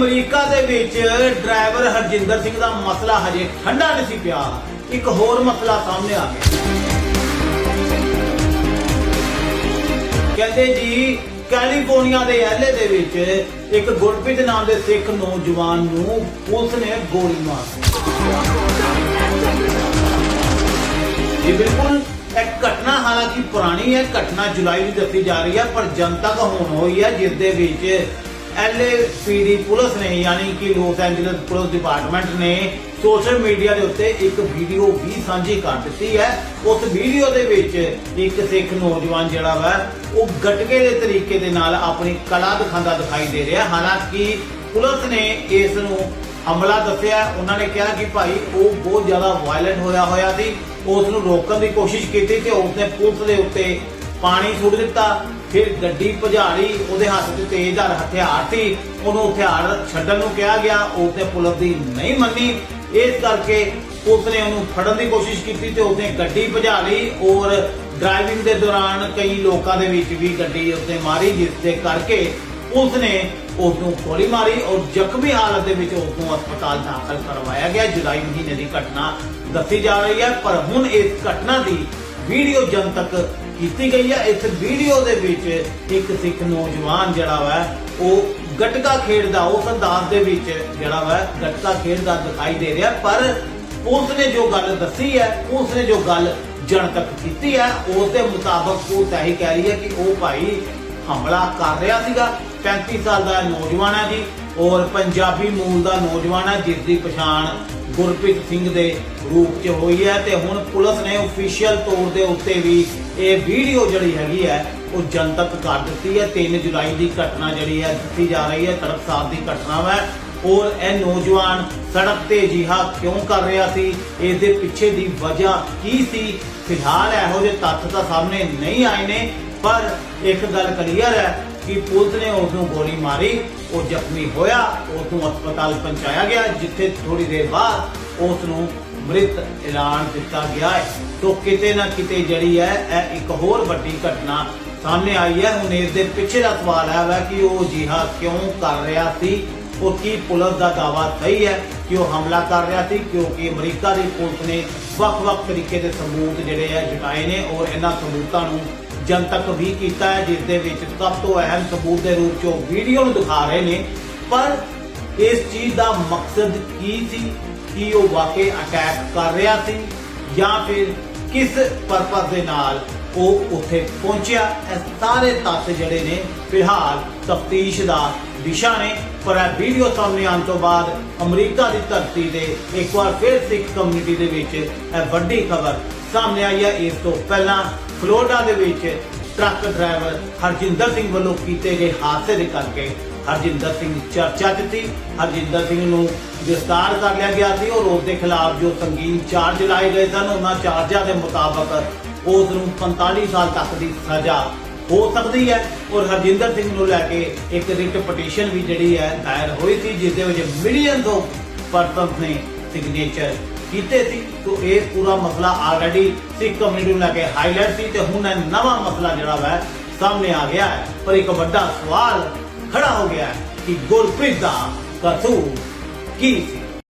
America ਦੇ ਵਿੱਚ driver Harjinder Singh ਦਾ ਮਸਲਾ ਹਜੇ ਠੰਡਾ ਨਹੀਂ ਸੀ ਪਿਆ। ਇੱਕ ਹੋਰ ਮਸਲਾ ਸਾਹਮਣੇ ਆ ਗਿਆ। ਕਹਿੰਦੇ ਜੀ, ਕੈਲੀਫੋਰਨੀਆ ਦੇ ਐਲਏ ਦੇ ਵਿੱਚ ਇੱਕ ਗੁਰਪ੍ਰੀਤ ਨਾਮ ਦੇ ਸਿੱਖ ਨੌਜਵਾਨ ਨੂੰ ਪੁਲਿਸ ਨੇ ਗੋਲੀ ਮਾਰ ਦਿੱਤੀ। ਇਹ ਬਿਲਕੁਲ ਇੱਕ ਘਟਨਾ ਹਾਲਾਂਕਿ ਪੁਰਾਣੀ ਹੈ, ਘਟਨਾ ਜੁਲਾਈ ਦੀ ਦੱਸੀ ਜਾ ਰਹੀ ਹੈ, ਪਰ ਜਨਤਕ ਹੋਣ ਹੋਈ ਹੈ, ਜਿਸ ਦੇ ਵਿੱਚ ਐਲਏਪੀਡੀ ਪੁਲਿਸ ਨੇ, ਯਾਨੀ ਕਿ ਲੋਸ ਐਂਜਲਸ ਪੁਲਿਸ ਡਿਪਾਰਟਮੈਂਟ ਨੇ ਸੋਸ਼ਲ ਮੀਡੀਆ ਦੇ ਉੱਤੇ ਇੱਕ ਵੀਡੀਓ ਵੀ ਸਾਂਝੀ ਕਰ ਦਿੱਤੀ ਹੈ। ਉਸ ਵੀਡੀਓ ਦੇ ਵਿੱਚ ਇੱਕ ਸਿੱਖ ਨੌਜਵਾਨ ਜਿਹੜਾ ਵਾ, ਉਹ ਗਟਕੇ ਦੇ ਤਰੀਕੇ ਦੇ ਨਾਲ ਆਪਣੀ ਕਲਾ ਦਿਖਾਉਂਦਾ ਦਿਖਾਈ ਦੇ ਰਿਹਾ। ਹਾਲਾਂਕਿ ਪੁਲਿਸ ਨੇ ਇਸ ਨੂੰ ਹਮਲਾ ਦੱਸਿਆ। ਉਹਨਾਂ ਨੇ ਕਿਹਾ ਕਿ ਭਾਈ, ਉਹ ਬਹੁਤ ਜ਼ਿਆਦਾ ਵਾਇਲੈਂਟ ਹੋਇਆ ਹੋਇਆ ਸੀ। ਉਸ ਨੂੰ ਰੋਕਣ ਦੀ ਕੋਸ਼ਿਸ਼ ਕੀਤੀ ਤੇ ਉਸਨੇ ਪੁਲਿਸ ਦੇ ਉੱਤੇ ਪਾਣੀ ਸੁੱਟ ਦਿੱਤਾ, ਫਿਰ ਗੱਡੀ ਭਜਾ ਉਹਦੇ ਹੱਥ 'ਚ ਤੇਜ਼ਧਾਰ ਹਥਿਆਰ ਸੀ, ਉਹਨੂੰ ਹਥਿਆਰ ਛੱਡਣ ਨੂੰ ਕਿਹਾ ਗਿਆ ਉਸਨੇ ਪੁਲਿਸ ਦੀ ਨਹੀਂ ਮੰਨੀ। ਇਸ ਕਰਕੇ ਪੁਲਿਸ ਉਹਨੂੰ ਫੜਨ ਦੀ ਕੋਸ਼ਿਸ਼ ਕੀਤੀ ਤੇ ਉਸਨੇ ਗੱਡੀ ਭਜਾ ਲਈ ਔਰ ਡਰਾਈਵਿੰਗ ਦੇ ਦੌਰਾਨ ਕਈ ਲੋਕਾਂ ਦੇ ਵਿੱਚ ਵੀ ਗੱਡੀ ਉੱਤੇ ਮਾਰੀ, ਜਿਸ ਦੇ ਕਰਕੇ ਪੁਲਿਸ ਉਸ ਨੂੰ ਗੋਲੀ ਮਾਰੀ ਔਰ ਜ਼ਖਮੀ ਹਾਲਤ ਦੇ ਵਿੱਚ ਉਸ ਨੂੰ ਹਸਪਤਾਲ ਦਾਖਲ ਕਰਵਾਇਆ ਗਿਆ। ਜੁਲਾਈ ਮਹੀਨੇ ਦੀ ਘਟਨਾ ਦੱਸੀ ਜਾ ਰਹੀ ਹੈ, ਪਰ ਹੁਣ ਇਸ ਘਟਨਾ ਦੀ ਵੀਡੀਓ ਜਨਤਕ ਕੀਤੀ ਗਈ ਹੈ ਇਸ ਵੀਡੀਓ ਦੇ ਵਿੱਚ ਇੱਕ ਸਿੱਖ ਨੌਜਵਾਨ ਜਿਹੜਾ ਵਾ, ਉਹ ਗਟਕਾ ਖੇਡਦਾ, ਉਸ ਅੰਦਾਜ਼ ਦੇ ਵਿੱਚ ਜਿਹੜਾ ਵਾ, ਗਟਕਾ ਖੇਡਦਾ ਦਿਖਾਈ ਦੇ ਰਿਹਾ। ਪਰ ਪੁਲਿਸ ਨੇ ਜੋ ਗੱਲ ਦੱਸੀ ਹੈ ਪੁਲਿਸ ਨੇ ਜੋ ਗੱਲ ਜਨਤਕ ਕੀਤੀ ਹੈ ਉਸ ਦੇ ਮੁਤਾਬਕ ਪੁਲਿਸ ਇਹੀ ਕਹਿ ਰਹੀ ਹੈ ਕਿ ਉਹ ਭਾਈ ਹਮਲਾ ਕਰ ਰਿਹਾ ਸੀਗਾ। 35 ਸਾਲ ਦਾ ਨੌਜਵਾਨ ਹੈ ਜੀ, ਔਰ ਪੰਜਾਬੀ ਮੂਲ ਦਾ ਨੌਜਵਾਨ ਹੈ ਜਿਸ ਦੀ ਪਛਾਣ ਗੁਰਪ੍ਰੀਤ ਸਿੰਘ ਦੇ ਰੂਪ 'ਚ ਹੋਈ ਹੈ ਤੇ ਹੁਣ ਪੁਲਿਸ ਨੇ ਅਫੀਸ਼ੀਅਲ ਤੌਰ ਦੇ ਉੱਤੇ ਵੀ ਇਹ ਵੀਡੀਓ ਜਿਹੜੀ ਹੈਗੀ ਹੈ, ਉਹ ਜਨਤਕ ਕਰ ਦਿੱਤੀ ਹੈ। 3 ਜੁਲਾਈ ਦੀ ਘਟਨਾ ਜਿਹੜੀ ਹੈ, ਦਿੱਤੀ ਜਾ ਰਹੀ ਹੈ। ਤੜਪਸਾਰ ਦੀ ਘਟਨਾ ਹੈ ਔਰ ਇਹ ਨੌਜਵਾਨ ਸੜਕ ਤੇ ਜਿਹਾ ਕਿਉਂ ਕਰ ਰਿਹਾ ਸੀ? ਇਸ ਦੇ ਪਿੱਛੇ ਦੀ ਵਜ੍ਹਾ ਕੀ ਸੀ? ਫਿਲਹਾਲ ਇਹੋ ਜਿਹੇ ਤੱਥ ਤਾਂ ਸਾਹਮਣੇ ਨਹੀਂ ਆਏ ਨੇ, ਪਰ ਇੱਕ ਗੱਲ ਕਲੀਅਰ ਹੈ ਕਿ ਪੁਲਿਸ ਨੇ ਉਸ ਨੂੰ ਗੋਲੀ ਮਾਰੀ, ਉਹ ਜ਼ਖਮੀ ਹੋਇਆ ਉਸ ਨੂੰ ਹਸਪਤਾਲ ਪਹੁੰਚਾਇਆ ਗਿਆ, ਜਿੱਥੇ ਥੋੜੀ ਦੇਰ ਬਾਅਦ ਉਸ ਨੂੰ ਮ੍ਰਿਤ ਐਲਾਨ ਦਿੱਤਾ ਗਿਆ ਹੈ। ਤੋਂ ਕਿਤੇ ਨਾ ਕਿਤੇ ਜਿਹੜੀ ਹੈ, ਇਹ ਇੱਕ ਹੋਰ ਵੱਡੀ ਘਟਨਾ ਸਾਹਮਣੇ ਆਈ ਹੈ। ਹੁਣ ਇਸ ਦੇ ਪਿੱਛੇ ਦਾ ਸਵਾਲ ਹੈ ਵਾ ਕਿ ਉਹ ਜਿਹਾ ਕਿਉਂ ਕਰ ਰਿਹਾ ਸੀ? ਉਹ ਕੀ ਪੁਲਿਸ ਦਾ ਦਾਵਾ ਸਹੀ ਹੈ ਕਿ ਉਹ ਹਮਲਾ ਕਰ ਰਿਹਾ ਸੀ? ਕਿਉਂਕਿ ਅਮਰੀਕਾ ਦੀ ਪੁਲਿਸ ਨੇ ਵੱਖ-ਵੱਖ ਤਰੀਕੇ ਦੇ ਸਬੂਤ ਜਿਹੜੇ ਆ ਜੁਟਾਏ ਨੇ ਔਰ ਇਹਨਾਂ ਸਬੂਤਾਂ ਨੂੰ ਜਨਤਕ ਵੀ ਕੀਤਾ ਹੈ, ਜਿਸ ਦੇ ਵਿੱਚ ਸਭ ਤੋਂ ਅਹਿਮ ਸਬੂਤ ਦੇ ਰੂਪ 'ਚ ਵੀਡੀਓ ਨੂੰ ਦਿਖਾ ਰਹੇ ਨੇ। ਪਰ ਇਸ ਚੀਜ਼ ਦਾ ਮਕਸਦ ਕੀ ਸੀ? ਕਿ ਉਹ ਵਾਕਈ ਅਟੈਕ ਕਰ ਰਿਹਾ ਸੀ? ਜਾਂ ਫਿਰ ਕਿਸ ਪਰਪਸ ਦੇ ਨਾਲ ਉਹ ਉੱਥੇ ਪਹੁੰਚਿਆ? ਇਹ ਸਾਰੇ ਤੱਥ ਜਿਹੜੇ ਨੇ, ਫਿਲਹਾਲ ਤਫਤੀਸ਼ ਦਾ ਵਿਸ਼ਾ ਨੇ। ਪਰ ਇਹ ਵੀਡੀਓ ਸਾਹਮਣੇ ਆਉਣ ਤੋਂ ਬਾਅਦ ਅਮਰੀਕਾ ਦੀ ਧਰਤੀ ਤੇ ਇੱਕ ਵਾਰ ਫਿਰ ਸਿੱਖ ਕਮਿਊਨਿਟੀ ਦੇ ਵਿੱਚ ਇਹ ਵੱਡੀ ਖਬਰ ਸਾਹਮਣੇ ਆਈ ਹੈ। ਇਸ ਤੋਂ ਪਹਿਲਾਂ ਫਲੋਰੀਡਾ ਦੇ ਵਿੱਚ ਟਰੱਕ ਡਰਾਈਵਰ ਹਰਜਿੰਦਰ ਸਿੰਘ ਵੱਲੋਂ ਕੀਤੇ ਗਏ ਹਾਦਸੇ ਦੇ ਕਰਕੇ ਹਰਜਿੰਦਰ ਸਿੰਘ ਚਰਚਾ 'ਚ ਸੀ ਹਰਜਿੰਦਰ ਸਿੰਘ ਨੂੰ ਗ੍ਰਿਫਤਾਰ ਕਰ ਲਿਆ ਗਿਆ ਸੀ। ਔਰ ਉਸ ਦੇ ਖਿਲਾਫ ਜੋ ਸੰਗੀਨ ਚਾਰਜ ਲਾਏ ਗਏ ਸਨ, ਉਹਨਾਂ ਚਾਰਜਾਂ ਦੇ ਮੁਤਾਬਕ ਉਸ ਨੂੰ 45 ਸਾਲ ਤੱਕ ਦੀ ਸਜ਼ਾ ਹੋ ਸਕਦੀ ਹੈ ਔਰ ਹਰਜਿੰਦਰ ਸਿੰਘ ਨੂੰ ਲੈ ਕੇ ਇੱਕ ਰਿਟ ਪਟੀਸ਼ਨ ਵੀ ਜਿਹੜੀ ਹੈ ਦਾਇਰ ਹੋਈ ਸੀ ਜਿਸ ਦੇ ਵਿੱਚ ਮਿਲੀਅਨਸ ਆਫ ਪਰਸਨਸ ਨੇ ਸਿਗਨੇਚਰ ਕੀਤੇ ਸੀ। ਤੋਂ ਇਹ ਪੂਰਾ ਮਸਲਾ ਆਲਰੇਡੀ ਸਿੱਖ ਕਮਿਊਨਿਟੀ ਨੂੰ ਲੈ ਕੇ ਹਾਈਲਾਈਟ ਸੀ ਤੇ ਹੁਣ ਇਹ ਨਵਾਂ ਮਸਲਾ ਜਿਹੜਾ ਵਾ ਸਾਹਮਣੇ ਆ ਗਿਆ ਹੈ। ਪਰ ਇੱਕ ਵੱਡਾ ਸਵਾਲ ਖੜਾ ਹੋ ਗਿਆ ਹੈ ਕਿ ਗੁਰਪ੍ਰੀਤ ਦਾ ਕਸੂਰ ਕੀ ਸੀ?